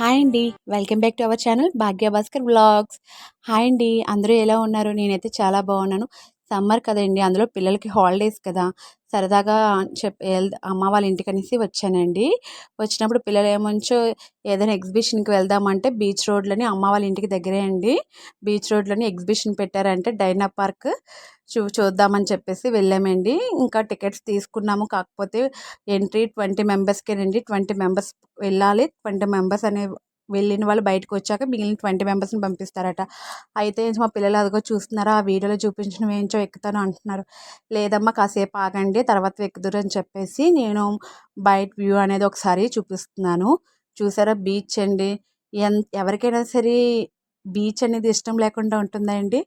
Hi అండి. Welcome back to our channel Bhagya Bhaskar hi అండి. అందరూ ఎలా ఉన్నారు? నేనైతే చాలా బాగున్నాను. సమ్మర్ కదండి. అందులో పిల్లలకి హాలిడేస్ కదా. సరదాగా చెప్ అమ్మ వాళ్ళ ఇంటికి అనేసి వచ్చానండి. వచ్చినప్పుడు పిల్లలు ఏమంచో ఏదైనా ఎగ్జిబిషన్కి వెళ్దామంటే బీచ్ రోడ్లోని అమ్మ వాళ్ళ ఇంటికి దగ్గరే అండి. బీచ్ రోడ్లోని ఎగ్జిబిషన్ పెట్టారంటే డైనా పార్క్. చూ చూద్దామని చెప్పేసి వెళ్ళామండి. ఇంకా టికెట్స్ తీసుకున్నాము. కాకపోతే ఎంట్రీ ట్వంటీ మెంబర్స్కేనండి ట్వంటీ మెంబర్స్ వెళ్ళాలి. ట్వంటీ మెంబర్స్ అనే వెళ్ళిన వాళ్ళు బయటకు వచ్చాక మిగిలిన ట్వంటీ మెంబర్స్ని పంపిస్తారట. అయితే మా పిల్లలు అదిగో చూస్తున్నారా? ఆ వీడియోలో చూపించిన ఏంచో ఎక్కుతాను అంటున్నారు. లేదమ్మా కాసేపు ఆగండి. తర్వాత ఎక్కుదురు అని చెప్పేసి నేను బయట వ్యూ అనేది ఒకసారి చూపిస్తున్నాను. చూసారా? బీచ్ అండి. ఎన్ ఎవరికైనా సరే బీచ్ అనేది ఇష్టం లేకుండా ఉంటుందా అండి?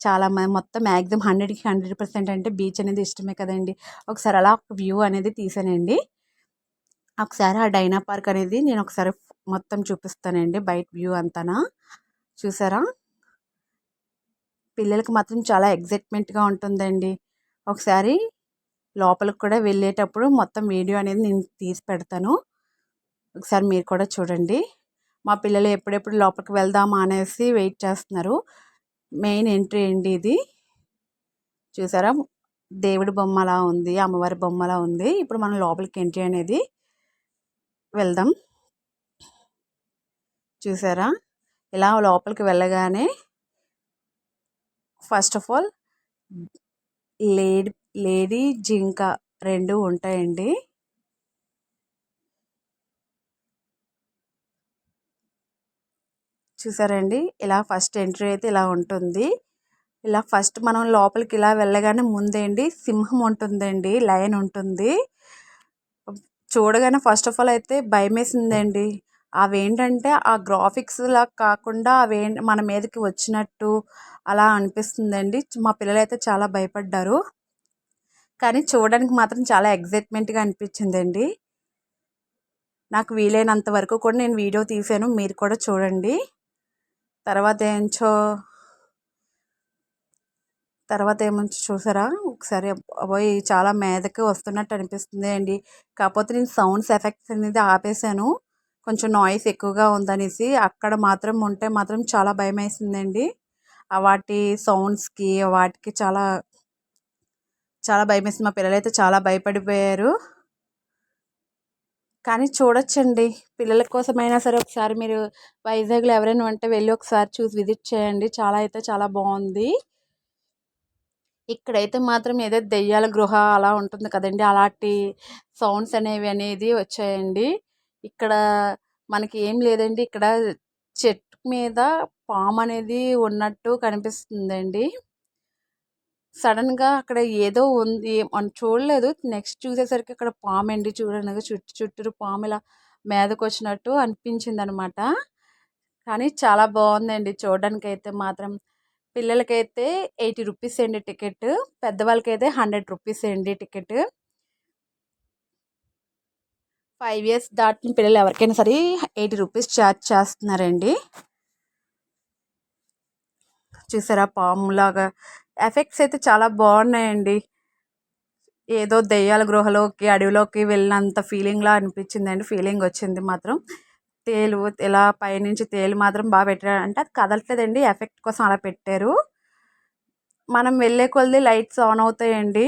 చాలా మొత్తం మ్యాక్సిమం హండ్రెడ్కి హండ్రెడ్ పర్సెంట్ అంటే బీచ్ అనేది ఇష్టమే కదండి. ఒకసారి అలా ఒక వ్యూ అనేది తీసానండి. ఒకసారి ఆ డైనా పార్క్ అనేది నేను ఒకసారి మొత్తం చూపిస్తానండి బయట వ్యూ అంతానా. చూసారా? పిల్లలకి మాత్రం చాలా ఎగ్జైట్మెంట్గా ఉంటుందండి. ఒకసారి లోపలికి కూడా వెళ్ళేటప్పుడు మొత్తం వీడియో అనేది నేను తీసి పెడతాను. ఒకసారి మీరు కూడా చూడండి. మా పిల్లలు ఎప్పుడెప్పుడు లోపలికి వెళ్దామా అనేసి వెయిట్ చేస్తున్నారు. మెయిన్ ఎంట్రీ అండి ఇది? చూసారా? దేవుడి బొమ్మలా ఉంది అమ్మవారి బొమ్మలా ఉంది. ఇప్పుడు మనం లోపలికి ఎంట్రీ అనేది వెళ్దాం. చూసారా? ఇలా లోపలికి వెళ్ళగానే first of all lady lady జింక రెండు ఉంటాయండి. చూసారండి? ఇలా ఫస్ట్ ఎంట్రీ అయితే ఇలా ఉంటుంది. ఇలా ఫస్ట్ మనం లోపలికి ఇలా వెళ్ళగానే ముందేండి సింహం ఉంటుందండి. లయన్ ఉంటుంది. చూడగానే ఫస్ట్ ఆఫ్ ఆల్ అయితే భయమేసిందండి. అవేంటంటే ఆ గ్రాఫిక్స్ లా కాకుండా అవే మన మీదకి వచ్చినట్టు అలా అనిపిస్తుందండి. మా పిల్లలు అయితే చాలా భయపడ్డారు. కానీ చూడడానికి మాత్రం చాలా ఎగ్జైట్మెంట్గా అనిపించిందండి. నాకు వీలైనంత వరకు కూడా నేను వీడియో తీసాను మీరు కూడా చూడండి. తర్వాత ఏంచో తర్వాత ఏమో చూసారా? ఒకసారి అబ్బాయి చాలా మీదకి వస్తున్నట్టు అనిపిస్తుంది అండి. కాకపోతే నేను సౌండ్స్ ఎఫెక్ట్స్ అనేది ఆపేసాను కొంచెం నాయిస్ ఎక్కువగా ఉందనేసి అక్కడ మాత్రం ఉంటే మాత్రం చాలా భయం వేసిందండి వాటి సౌండ్స్కి వాటికి చాలా చాలా భయం వేసింది. మా పిల్లలైతే చాలా భయపడిపోయారు. కానీ చూడొచ్చండి. పిల్లల కోసమైనా సరే ఒకసారి మీరు వైజాగ్లో ఎవరైనా ఉంటే వెళ్ళి ఒకసారి చూసి విజిట్ చేయండి. చాలా అయితే చాలా బాగుంది. ఇక్కడైతే మాత్రం ఏదో దెయ్యాల గృహ అలా ఉంటుంది కదండి. అలాంటి సౌండ్స్ అనేవి అనేది వచ్చాయండి. ఇక్కడ మనకి ఏం లేదండి. ఇక్కడ చెట్టు మీద పాము అనేది ఉన్నట్టు కనిపిస్తుందండి. సడన్గా అక్కడ ఏదో ఉంది మనం చూడలేదు. నెక్స్ట్ చూసేసరికి అక్కడ పాము అండి చూడండి చుట్టూ చుట్టూరు పాము ఇలా మీదకు వచ్చినట్టు అనిపించింది అనమాట కానీ చాలా బాగుందండి చూడడానికి అయితే మాత్రం. పిల్లలకైతే ఎయిటీ రూపీస్ అండి టికెట్ పెద్దవాళ్ళకైతే హండ్రెడ్ రూపీస్ అండి టికెట్. ఫైవ్ ఇయర్స్ దాటిన పిల్లలు ఎవరికైనా సరే ఎయిటీ రూపీస్ ఛార్జ్ చేస్తున్నారండి. చూసారా పాములాగా ఎఫెక్ట్స్ అయితే చాలా బాగున్నాయండి. ఏదో దెయ్యాల గృహలోకి అడవిలోకి వెళ్ళినంత ఫీలింగ్లా అనిపించిందండి. ఫీలింగ్ వచ్చింది మాత్రం. తేలు ఇలా పైనుంచి తేలు మాత్రం బాగా పెట్టారు. అంటే అది కదలట్లేదండి. ఎఫెక్ట్ కోసం అలా పెట్టారు. మనం వెళ్ళే కొలది లైట్స్ ఆన్ అవుతాయండి.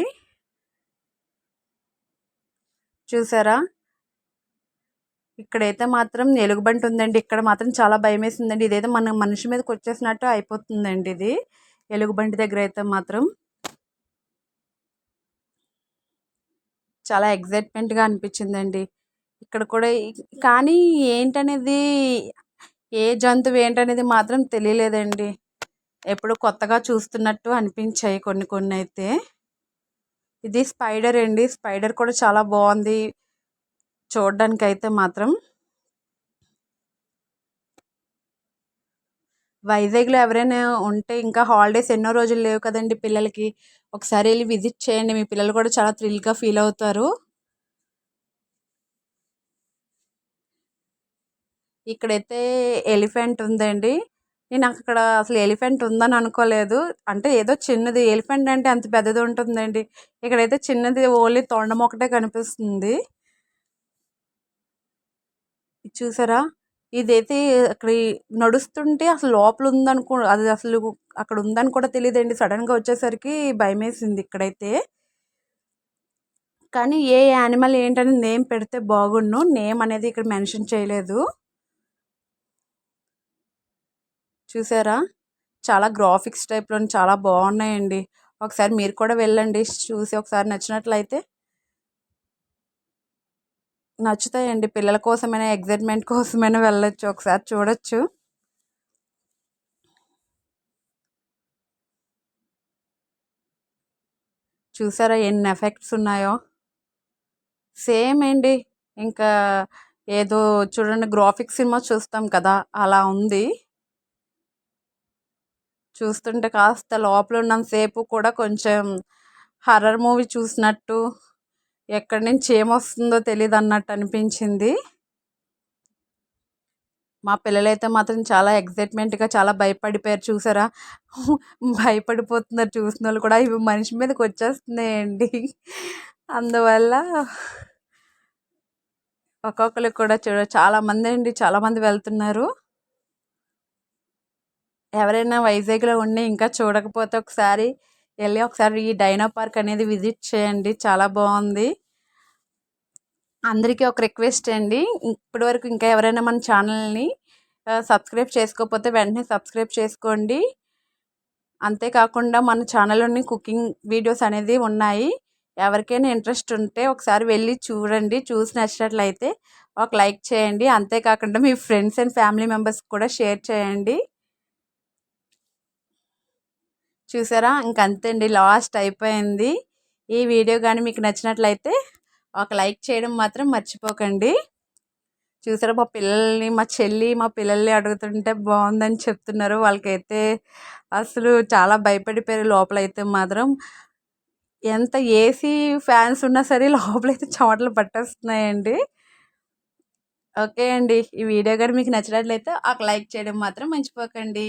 చూసారా? ఇక్కడైతే మాత్రం ఎలుగుబంటి ఉందండి ఇక్కడ మాత్రం చాలా భయం వేసిందండి ఇదైతే మన మనిషి మీదకి వచ్చేసినట్టు అయిపోతుందండి ఇది. ఎలుగుబంటి దగ్గర అయితే మాత్రం చాలా ఎగ్జైట్మెంట్గా అనిపించిందండి. ఇక్కడ కూడా కానీ ఏంటనేది ఏ జంతువు ఏంటనేది మాత్రం తెలియలేదండి. ఎప్పుడు కొత్తగా చూస్తున్నట్టు అనిపించాయి కొన్ని కొన్ని అయితే. ఇది స్పైడర్ అండి. స్పైడర్ కూడా చాలా బాగుంది. చూడడానికి అయితే మాత్రం. వైజాగ్లో ఎవరైనా ఉంటే ఇంకా హాలిడేస్ ఎన్నో రోజులు లేవు కదండి పిల్లలకి. ఒకసారి వెళ్ళి విజిట్ చేయండి. మీ పిల్లలు కూడా చాలా థ్రిల్గా ఫీల్ అవుతారు. ఇక్కడైతే ఎలిఫెంట్ ఉందండి. నేను అక్కడ అసలు ఎలిఫెంట్ ఉందని అనుకోలేదు. అంటే ఏదో చిన్నది. ఎలిఫెంట్ అంటే అంత పెద్దది ఉంటుందండి. ఇక్కడైతే చిన్నది ఓన్లీ తొండం ఒకటే కనిపిస్తుంది. చూసారా? ఇదైతే అక్కడ నడుస్తుంటే అసలు లోపల ఉందనుకో అది అసలు అక్కడ ఉందని కూడా తెలియదండి సడన్గా వచ్చేసరికి భయమేసింది ఇక్కడైతే. కానీ ఏ యానిమల్ ఏంటని నేమ్ పెడితే బాగుండు. నేమ్ అనేది ఇక్కడ మెన్షన్ చేయలేదు. చూసారా? చాలా గ్రాఫిక్స్ టైప్లో చాలా బాగున్నాయండి. ఒకసారి మీరు కూడా వెళ్ళండి. చూసి ఒకసారి నచ్చినట్లయితే నచ్చుతాయండి. పిల్లల కోసమైనా ఎగ్జైట్మెంట్ కోసమైనా వెళ్ళొచ్చు. ఒకసారి చూడొచ్చు. చూసారా ఎన్ని ఎఫెక్ట్స్ ఉన్నాయో? సేమ్ అండి. ఇంకా ఏదో చూడండి గ్రాఫిక్ సినిమా చూస్తాం కదా అలా ఉంది. చూస్తుంటే కాస్త లోపల ఉన్నంతసేపు కూడా కొంచెం హర్రర్ మూవీ చూసినట్టు ఎక్కడి నుంచి ఏమొస్తుందో తెలియదు అన్నట్టు అనిపించింది. మా పిల్లలైతే మాత్రం చాలా ఎగ్జైట్మెంట్గా చాలా భయపడిపోయారు. చూసారా? భయపడిపోతున్నారు. చూసిన వాళ్ళు కూడా ఇవి మనిషి మీదకి వచ్చేస్తున్నాయండి. అందువల్ల ఒక్కొక్కరికి కూడా చూడ చాలామంది అండి చాలామంది వెళ్తున్నారు. ఎవరైనా వైజాగ్లో ఉండి ఇంకా చూడకపోతే ఒకసారి వెళ్ళి ఒకసారి ఈ డైనో పార్క్ అనేది విజిట్ చేయండి. చాలా బాగుంది. అందరికీ ఒక రిక్వెస్ట్ అండి. ఇప్పటి వరకు ఇంకా ఎవరైనా మన ఛానల్ని సబ్స్క్రైబ్ చేసుకోకపోతే వెంటనే సబ్స్క్రైబ్ చేసుకోండి. అంతేకాకుండా మన ఛానల్లోని కుకింగ్ వీడియోస్ అనేది ఉన్నాయి. ఎవరికైనా ఇంట్రెస్ట్ ఉంటే ఒకసారి వెళ్ళి చూడండి. చూసి నచ్చినట్లయితే ఒక లైక్ చేయండి. అంతేకాకుండా మీ ఫ్రెండ్స్ అండ్ ఫ్యామిలీ మెంబర్స్ కూడా షేర్ చేయండి. చూసారా? ఇంకంతే అండి. లాస్ట్ అయిపోయింది. ఈ వీడియో కానీ మీకు నచ్చినట్లయితే ఒక లైక్ చేయడం మాత్రం మర్చిపోకండి. చూసారా మా పిల్లల్ని మా చెల్లి మా పిల్లల్ని అడుగుతుంటే బాగుందని చెప్తున్నారు. వాళ్ళకైతే అసలు చాలా భయపడిపోయారు లోపలైతే మాత్రం. ఎంత ఏసీ ఫ్యాన్స్ ఉన్నా సరే లోపలైతే చెమటలు పట్టేస్తున్నాయండి. ఓకే అండి. ఈ వీడియో కానీ మీకు నచ్చినట్లయితే ఒక లైక్ చేయడం మాత్రం మర్చిపోకండి.